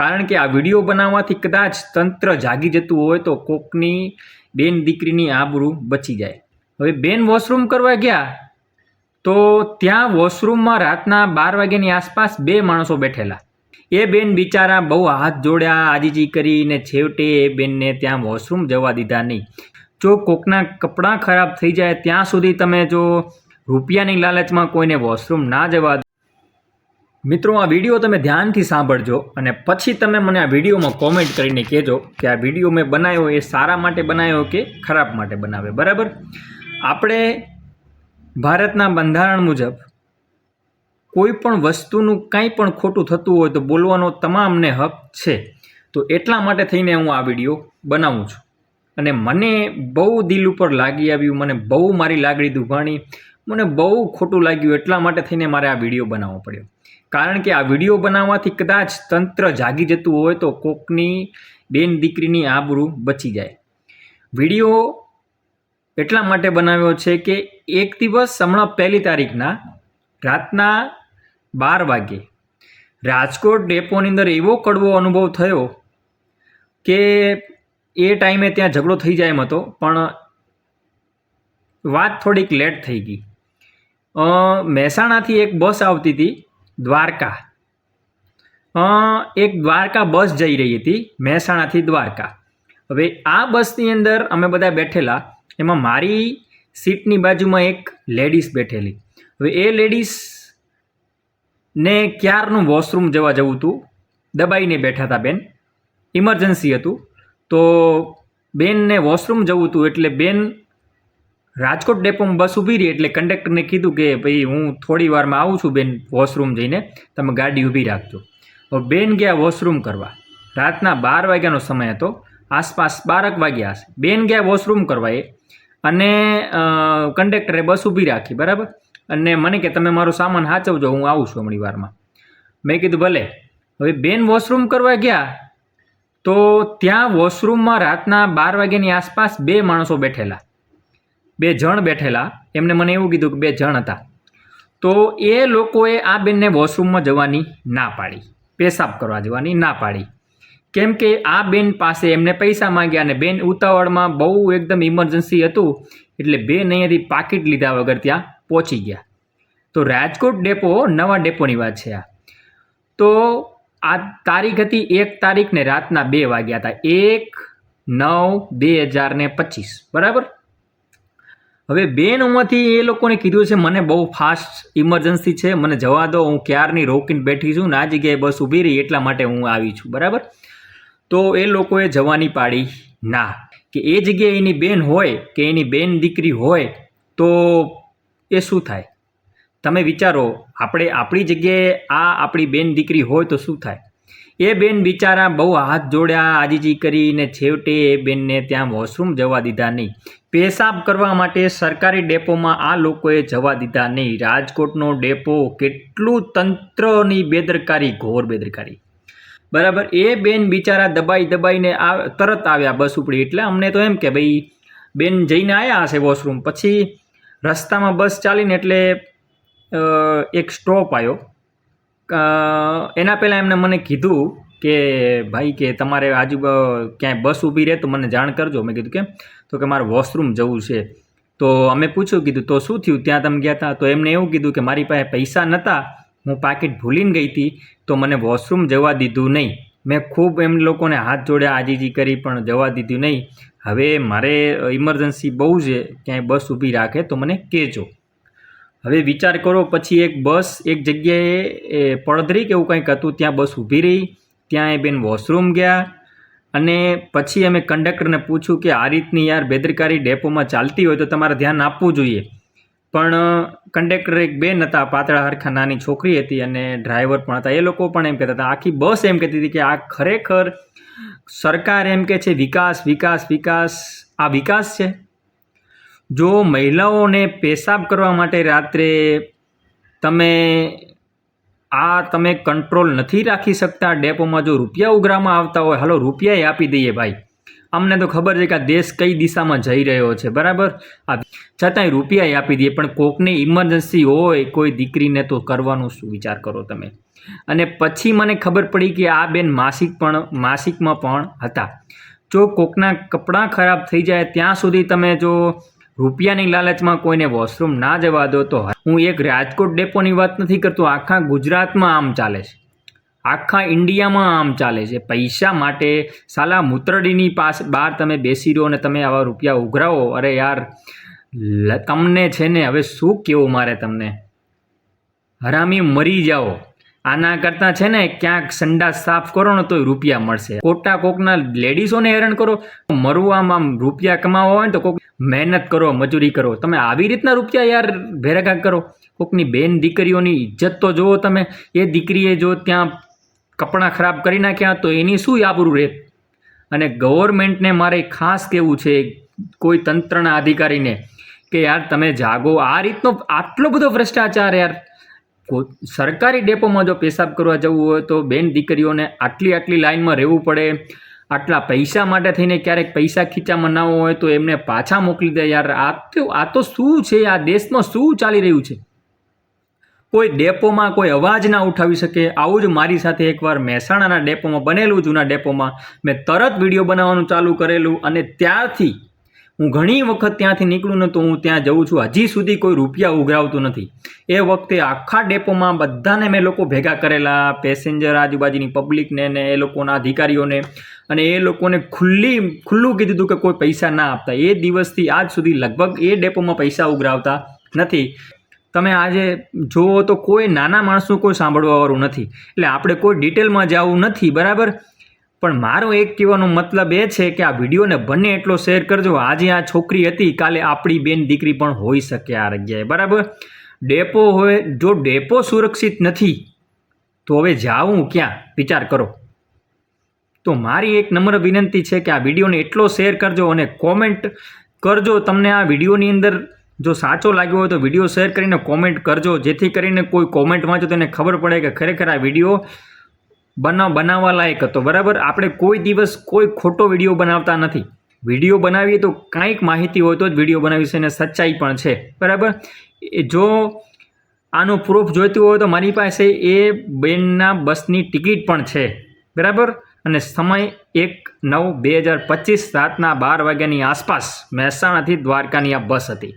કારણ કે આ વીડિયો બનાવવાથી કદાચ તંત્ર જાગી જતું હોય તો કોકની બેન દીકરીની આબરૂ બચી જાય. હવે બેન વોશરૂમ કરવા ગયા તો ત્યાં વોશરૂમમાં રાતના બાર વાગ્યાની આસપાસ બે માણસો બેઠેલા. એ બેન બિચારા બહુ હાથ જોડ્યા, આજીજી કરીને છેવટે એ બેનને ત્યાં વોશરૂમ જવા દીધા નહીં. જો કોકના કપડાં ખરાબ થઈ જાય, ત્યાં સુધી તમે જો રૂપિયાની લાલચમાં કોઈને વોશરૂમ ના જવા મિત્રો, આ વીડિયો તમે ધ્યાનથી સાંભળજો અને પછી તમે મને આ વિડીયોમાં કોમેન્ટ કરીને કહેજો કે આ વીડિયો મેં બનાવ્યો એ સારા માટે બનાવ્યો કે ખરાબ માટે બનાવ્યો. બરાબર? આપણે ભારતના બંધારણ મુજબ કોઈ પણ વસ્તુનું કંઈ પણ ખોટું થતું હોય તો બોલવાનો તમામને હક છે. તો એટલા માટે થઈને હું આ વીડિયો બનાવું છું. અને મને બહુ દિલ ઉપર લાગી આવ્યું, મને બહુ મારી લાગણી દુભાણી, મને બહુ ખોટું લાગ્યું એટલા માટે થઈને મારે આ વીડિયો બનાવવો પડ્યો. કારણ કે આ વીડિયો બનાવવાથી કદાચ તંત્ર જાગી જતું હોય તો કોકની બેન દીકરીની આબરૂ બચી જાય. વીડિયો એટલા માટે બનાવ્યો છે કે એક દિવસ હમણાં પહેલી તારીખના રાતના બાર વાગે રાજકોટ ડેપોની અંદર એવો કડવો અનુભવ થયો કે એ ટાઈમે ત્યાં ઝઘડો થઈ જાય એમ હતો, પણ વાત થોડીક લેટ થઈ ગઈ. મહેસાણાથી એક બસ આવતી હતી દ્વારકા. એક દ્વારકા બસ જઈ રહી હતી, મહેસાણાથી દ્વારકા. હવે આ બસની અંદર અમે બધા બેઠેલા, એમાં મારી સીટની બાજુમાં એક લેડીઝ બેઠેલી. હવે એ લેડીઝ ને ક્યારનું વોશરૂમ જવા જવું હતું દબાઈને બેઠા હતા બેન. ઇમરજન્સી હતું. તો બેનને વોશરૂમ જવું હતું એટલે બેન રાજકોટ ડેપોમાં બસ ઊભી રહી એટલે કંડક્ટરને કીધું કે ભાઈ હું થોડી વારમાં આવું છું બેન વોશરૂમ જઈને, તમે ગાડી ઊભી રાખજો. હવે બેન ગયા વોશરૂમ કરવા. રાતના બાર વાગ્યાનો સમય હતો. આસપાસ બારક વાગ્યા હશે. બેન ગયા વોશરૂમ કરવા એ. અને કંડક્ટરે બસ ઊભી રાખી, બરાબર? અને મને કે તમે મારો સામાન સાચવજો હું આવું છું હમણાં વારમાં. મેં કીધું, ભલે. હવે બેન વોશરૂમ કરવા ગયા, તો ત્યાં વોશરૂમમાં રાતના બાર વાગ્યાની આસપાસ બે માણસો બેઠેલા. બે જણ બેઠેલા, એમને મને એવું કીધું કે બે જણ હતા. તો એ લોકોએ આ બેનને વોશરૂમમાં જવાની ના પાડી, પેશાબ કરવા જવાની ના પાડી. કેમ કે આ બેન પાસે એમને પૈસા માંગ્યા અને બેન ઉતાવળમાં બહુ એકદમ ઇમરજન્સી હતું, એટલે બેન અહીંયાથી પાકીટ લીધા વગર ત્યાં પહોંચી ગયા. તો રાજકોટ ડેપો, નવા ડેપોની વાત છે આ. તો આ તારીખ હતી એક તારીખને રાતના બે વાગ્યા હતા, એક નવ બે હજાર પચીસ, બરાબર? હવે બેન ઉંમરથી એ લોકોને કીધું છે, મને બહુ ફાસ્ટ ઇમરજન્સી છે, મને જવા દો, હું ક્યારની રોકીને બેઠી છું, ને જગ્યાએ બસ ઊભી રહી, એટલા માટે હું આવી છું. બરાબર? તો એ લોકોએ જવાની પાડી, ના, કે એ જગ્યાએ એની બેન હોય, કે એની બેન દીકરી હોય, તો એ શું થાય? તમે વિચારો, આપણે આપણી જગ્યાએ આ આપણી બેન દીકરી હોય તો શું થાય? એ બેન બિચારા બહુ હાથ જોડ્યા, આજીજી કરીને છેવટે એ બેનને ત્યાં વોશરૂમ જવા દીધા નહીં. પેશાબ કરવા માટે સરકારી ડેપોમાં આ લોકોએ જવા દીધા નહીં. રાજકોટનો ડેપો કેટલું તંત્રની બેદરકારી, ઘોર બેદરકારી. બરાબર, એ બેન બિચારા દબાઈ દબાઈને આ તરત આવ્યા બસ ઉપડી. એટલે અમને તો એમ કે ભાઈ, બેન જઈને આવ્યા હશે વોશરૂમ પછી રસ્તામાં બસ ચાલીને એટલે એક સ્ટોપ આવ્યો એના પહેલાં એમને મને કીધું કે, ભાઈ, કે તમારે આજુ ક્યાંય બસ ઊભી રહે તો મને જાણ કરજો. મેં કીધું, કેમ? તો કે, મારે વોશરૂમ જવું છે. તો અમે પૂછ્યું, કીધું, તો શું થયું? ત્યાં તમે ગયા હતા તો એમને એવું કીધું કે, મારી પાસે પૈસા નહોતા હું પાકીટ ભૂલીને ગઈ હતી તો મને વોશરૂમ જવા દીધું નહીં. મેં ખૂબ એમ લોકોને હાથ જોડ્યા, આજીજી કરી પણ જવા દીધું નહીં. હવે મારે ઇમરજન્સી બહુ છે. ક્યાંય બસ ઊભી રાખે તો મને કહેજો. હવે વિચાર કરો, પછી એક બસ એક જગ્યાએ, એ પડધરી કે એવું કંઈક હતું, ત્યાં બસ ઊભી રહી, ત્યાં એ બેન વોશરૂમ ગયા અને પછી અમે કંડક્ટરને પૂછ્યું કે આ રીતની યાર બેદરકારી ડેપોમાં ચાલતી હોય તો તમારે ધ્યાન આપવું જોઈએ. પણ કંડક્ટર એક બેન હતા, પાતળા હરખા નાની છોકરી હતી અને ડ્રાઈવર પણ હતા. એ લોકો પણ એમ કહેતા હતા, આખી બસ એમ કહેતી હતી કે આ ખરેખર સરકાર એમ કે છે વિકાસ વિકાસ વિકાસ. આ વિકાસ છે? જો મહિલાઓને પેશાબ કરવા માટે રાત્રે તમે આ તમે કંટ્રોલ નથી રાખી શકતા, ડેપોમાં જો રૂપિયા ઉઘરામાં આવતા હોય, હાલો રૂપિયાએ આપી દઈએ ભાઈ. અમને તો ખબર છે કે આ દેશ કઈ દિશામાં જઈ રહ્યો છે, બરાબર? આ છતાંય રૂપિયાએ આપી દઈએ, પણ કોકને ઇમરજન્સી હોય, કોઈ દીકરીને તો કરવાનું શું વિચાર કરો તમે? અને પછી મને ખબર પડી કે આ બેન માસિક પણ, માસિકમાં પણ હતા. જો કોકના કપડાં ખરાબ થઈ જાય, ત્યાં સુધી તમે જો રૂપિયાની લાલચમાં કોઈને વોશરૂમ ના જવા દો તો હું એક રાજકોટ ડેપોની વાત નથી કરતો, આખા ગુજરાતમાં આમ ચાલે છે. આખા ઇન્ડિયામાં આમ ચાલે છે. પૈસા માટે સાલા મૂત્રડીની પાસ બહાર તમે બેસી રહો અને તમે આવા રૂપિયા ઉઘરાવો. અરે યાર તમને છે ને, હવે શું કહેવું મારે તમને? હરામી મરી જાઓ. આના કરતાં છે ને ક્યાંક સંડાસ સાફ કરો ને તોય રૂપિયા મળશે. ખોટા કોકના લેડીઝોને હેરાન કરો મરવું આમ રૂપિયા કમાવા હોય ને તો કોક મહેનત કરો, મજૂરી કરો. તમે આવી રીતના રૂપિયા યાર ભેરગા કરો. કોકની બેન દીકરીઓની ઇજ્જત તો જુઓ તમે. એ દીકરીએ જો ત્યાં કપડાં ખરાબ કરી નાખ્યા તો એની શું આબરૂ રહે અને ગવર્મેન્ટને મારે ખાસ કહેવું છે કોઈ તંત્રના અધિકારીને કે યાર તમે જાગો. આ રીતનો આટલો બધો ભ્રષ્ટાચાર યાર સરકારી ડેપોમાં જો પેશાબ કરવા જવું હોય તો બેન દીકરીઓને આટલી આટલી લાઇનમાં રહેવું પડે. આટલા પૈસા માટે થઈને ક્યારેક પૈસા ખીચામાં ના હોય તો એમને પાછા મોકલી દે. યાર, આ તો આ તો શું છે? આ દેશમાં શું ચાલી રહ્યું છે? કોઈ ડેપોમાં કોઈ અવાજ ના ઉઠાવી શકે. આવું જ મારી સાથે એકવાર મહેસાણાના ડેપોમાં બનેલું, જૂના ડેપોમાં મેં તરત વીડિયો બનાવવાનું ચાલુ કરેલું અને ત્યારથી હું ઘણી વખત ત્યાંથી નીકળું ને તો હું ત્યાં જઉં છું. હજી સુધી કોઈ રૂપિયા ઉઘરાવતું નથી. એ વખતે આખા ડેપોમાં બધાને મેં લોકો ભેગા કરેલા, પેસેન્જર આજુબાજુની પબ્લિકને ને એ લોકોના અધિકારીઓને. અને એ લોકોને ખુલ્લી, ખુલ્લું કીધું હતું કે કોઈ પૈસા ના આપતા. એ દિવસથી આજ સુધી લગભગ એ ડેપોમાં પૈસા ઉઘરાવતા નથી. તમે આજે જુઓ તો કોઈ નાના માણસનું કોઈ સાંભળવાવાળું નથી. એટલે આપણે કોઈ ડિટેલમાં જવું નથી, બરાબર? પણ મારો એક કહેવાનો મતલબ એ છે કે આ વિડીયોને બને એટલો શેર કરજો. આજે આ છોકરી હતી, કાલે આપણી બેન દીકરી પણ હોઈ શકે આ જગ્યાએ, બરાબર? ડેપો હોય, જો ડેપો સુરક્ષિત નથી, તો હવે જાઉં ક્યાં? વિચાર કરો. તો મારી એક નમ્ર વિનંતી છે કે આ વિડીયોને એટલો શેર કરજો અને કોમેન્ટ કરજો. તમને આ વિડીયોની અંદર જો સાચો લાગ્યો હોય તો વીડિયો શેર કરીને કોમેન્ટ કરજો. જેથી કરીને કોઈ કોમેન્ટ વાંચો તેને ખબર પડે કે ખરેખર આ વીડિયો બનાવ બનાવવા લાયક હતો, બરાબર? આપણે કોઈ દિવસ કોઈ ખોટો વીડિયો બનાવતા નથી. વીડિયો બનાવીએ તો કાંઈક માહિતી હોય તો જ વીડિયો બનાવીશું અને સચ્ચાઈ પણ છે, બરાબર? જો આનું પ્રૂફ જોઈતું હોય તો મારી પાસે એ બેનના બસની ટિકિટ પણ છે, બરાબર? અને સમય એક નવ બે હજાર પચીસ રાતના બાર વાગ્યાની આસપાસ મહેસાણાથી દ્વારકાની આ બસ હતી.